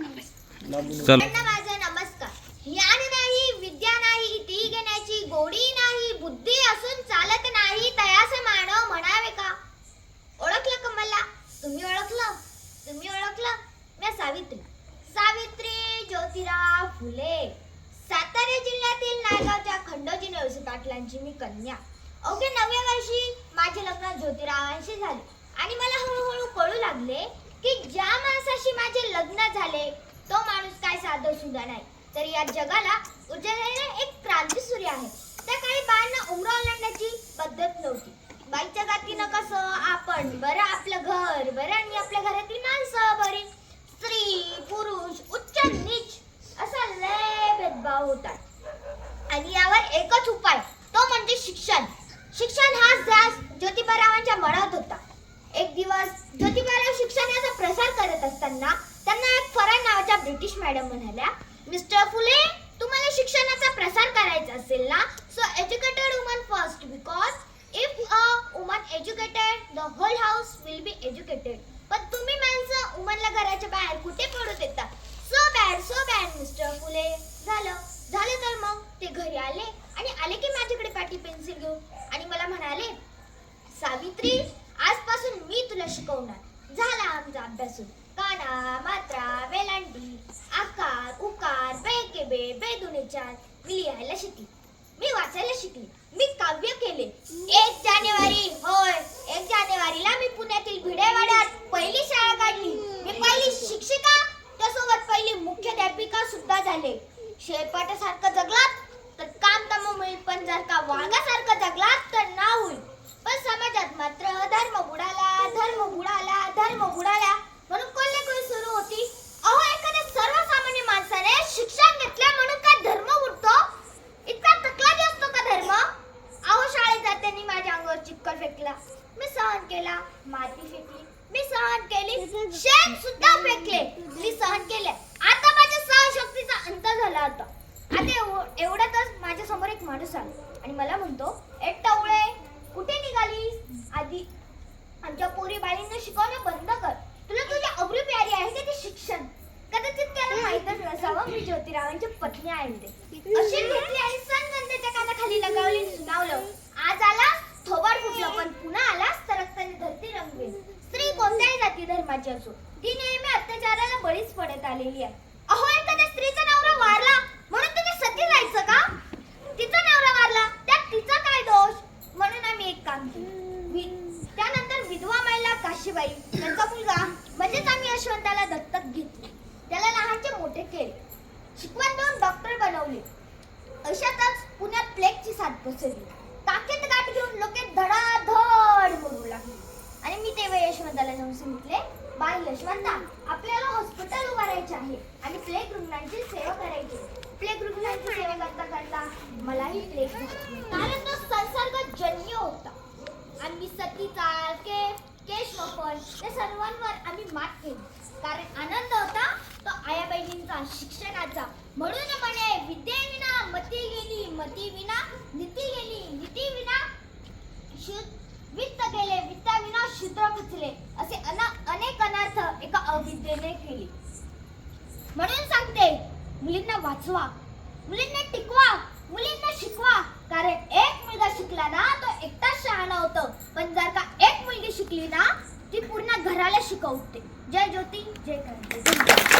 चल. माझा नमस्कार. ज्ञान नाही विद्या नाही ती घेण्याची गोडी नाही बुद्धी असून चालत नाही तयास मानव म्हणावे का? ओळखलं का मला? तुम्ही ओळखलं? तुम्ही ओळखलं? मी सावित्री. सावित्री ज्योतिराव फुले. सातारा जिल्ह्यातील नायगावच्या खंडोजी नरसी पाटलांची मी कन्या. अवघ्या नवव्या वर्षी माझे लग्न ज्योतिरावांशी झाले. आणि मला हळूहळू कळू लागले की ज्या माणसाशी माझे लग्न झाले तो माणूस काय साधं सुद्धा नाही. तर या जगाला उजळलेला एक क्रांती सूर्य आहे. असताना त्यांना एक फरान नावाच्या ब्रिटिश मॅडम म्हणाल्या मिस्टर फुले तुम्हाला शिक्षणाचा प्रसार करायचा असेल ना? So educated woman first because if a woman educated the whole house will be educated पण तुम्ही माणसं वुमनला घराच्या बाहेर कुठे पडू देता? So bad so bad mister Phule. झालं. झालं तर मग? ते घरी आले आणि आले की माझ्याकडे पाठी पेन्सिल घेऊन. आणि मला म्हणाले सावित्री आजपासून मी तुला शिकवणार. झाला आमचा अभ्यास सुरू. काना मात्रा वेलांटी आकार उकार बेकेबे बेदुने चार मी लिहायला शिकली. मी वाचायला शिकली. मी काव्य केले. एक जानेवारी होय. एक जानेवारीला मी पुण्यातील भिडेवाड्यात पहिली शाळा काढली. मी पहिली शिक्षिका. त्यासोबत पहिली मुख्याध्यापिका सुद्धा झाले. शेळपाटासारखं जगलात तर काम तम मिळेल पण जर का वाघासारखं जगलात तर ना होईल मी सहन केला. माती फेकली मी सहन केली. शेण सुद्धा फेकले. मी सहन केले. आता माझ्या सहनशक्तीचा अंत झाला होता. आता एवढ्यातच माझ्यासमोर एक माणूस आला. आणि मला म्हणतो ए टवळे कुठे निघाली? आधी आमच्या पोरी बाळींना शिकवणं बंद कर. तुला तुझी अब्रू प्यारी आहे का ते शिक्षण? कदाचित त्याला माहीतच नसावं मी ज्योतिरावांची पत्नी आहे ते अशी घेतली आणि सनगंधेच्या कानाखाली लगावली सुनावलं आज आला थोबाड फुटलं पण पुन्हा आलास तर रक्ताने धरती रंगवेल. स्त्री कोणत्याही जाती धर्माची असो ती नेहमी अत्याचाराला बळीच पडत आलेली आहे. अहो एखाद्या स्त्रीचा नवरा वारला म्हणून तुम्ही सती जायचं का? तिचा नवरा वारला त्यात तिचा काय दोष? म्हणून आम्ही एक काम केलं. त्यानंतर विधवा महिला काशीबाई त्यांचा मुलगा म्हणजेच आम्ही यशवंताला दत्तक घेतले. त्याला लहानचे मोठे केले. शिकवण देऊन डॉक्टर बनवले. अशातच पुण्यात प्लेगची साथ पसरली. आणि यशवंताला जाऊन सांगितले बाय यशवंता आपल्याला हॉस्पिटल उभारायचे आहे आणि प्लेग रुग्णांची सेवा करायची प्लेग रुग्णांची सेवा करता करता मलाही प्लेग कारण तो संसर्गजन्य होता. आम्ही सतीचा के केश वफर या सर्वांवर आम्ही मात केली. कारण आनंद होता तो आया बहिणींचा शिक्षणाचा. म्हणून म्हणून सांगते मुलींना वाचवा मुलींना टिकवा मुलींना शिकवा. कारण एक मुलगा शिकला ना तो एकटाच शहाणा होतो. पण जर का एक मुलगी शिकली ना ती पूर्ण घराला शिकवते. जय ज्योती जय क्रांती